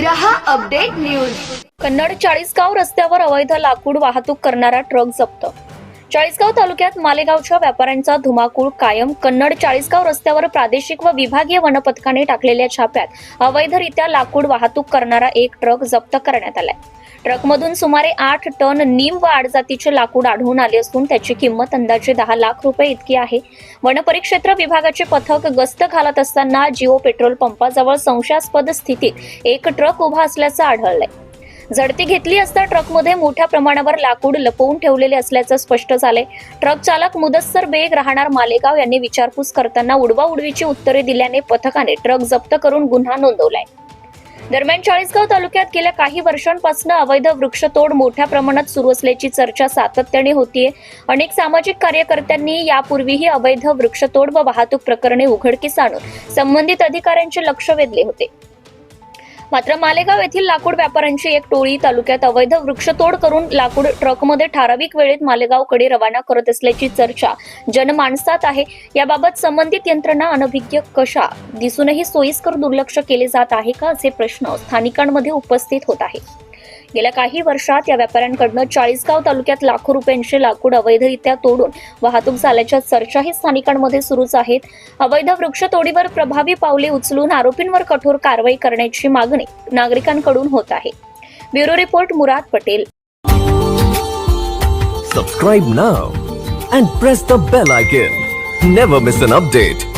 रहा update news. Kannada Chalisgaon रस्त्यावर अवैध लाकूड वाहतूक करणारा ट्रक जप्त. चाळीसगाव तालुक्यात मालेगावच्या व्यापाऱ्यांचा धुमाकूळ कायम. कन्नड चाळीसगाव रस्त्यावर प्रादेशिक व विभागीय वनपथकाने टाकलेल्या छाप्यात अवैधरित्या लाकूड वाहतूक करणारा एक ट्रक जप्त करण्यात आलाय. ट्रकमधून सुमारे आठ टन नीम व आडजातीचे लाकूड आढळून आले असून त्याची किंमत अंदाजे दहा लाख रुपये इतकी आहे. वनपरिक्षेत्र विभागाचे पथक गस्त घालत असताना जिओ पेट्रोल पंपाजवळ संशयास्पद स्थितीत एक ट्रक उभा असल्याचं आढळलंय. झडती घेतली असता ट्रकमध्ये मोठ्या प्रमाणावर लाकूड लपवून ठेवलेले असल्याचं स्पष्ट झालंय. ट्रक चालक मुदस्सर बेग राहणार मालेगाव यांनी विचारपूस करताना उडवाउडवीची उत्तरे दिल्याने पथकाने ट्रक जप्त करून गुन्हा नोंदवलाय. दरम्यान चाळीसगाव तालुक्यात गेल्या काही वर्षांपासून अवैध वृक्षतोड मोठ्या प्रमाणात सुरू असल्याची चर्चा सातत्याने होतीये. अनेक सामाजिक कार्यकर्त्यांनी यापूर्वीही अवैध वृक्षतोड व वाहतूक प्रकरणे उघडकीस आणून संबंधित अधिकाऱ्यांचे लक्ष वेधले होते. मात्र मालेगाव येथील लाकूड व्यापाऱ्यांची एक टोळी तालुक्यात अवैध वृक्षतोड करून लाकूड ट्रकमध्ये ठराविक वेळेत मालेगावकडे रवाना करत असल्याची चर्चा जनमानसात आहे. याबाबत संबंधित यंत्रणा अनभिज्ञ कशा? दिसूनही सोयीस्कर दुर्लक्ष केले जात आहे का? असे प्रश्न स्थानिकांमध्ये उपस्थित होत आहे गेल्या काही वर्षात या व्यापाऱ्यांकडनं चाळीसगाव तालुक्यात लाखो रुपयांचे लाकूड अवैधरित्या तोडून वाहतूक झाल्याच्या चर्चाही स्थानिकांमध्ये सुरूच आहेत. अवैध वृक्षतोडीवर प्रभावी पावले उचलून आरोपींवर कठोर कारवाई करण्याची मागणी नागरिकांकडून होत आहे. Bureau report Murad Patel. Subscribe now and press the bell icon never miss an update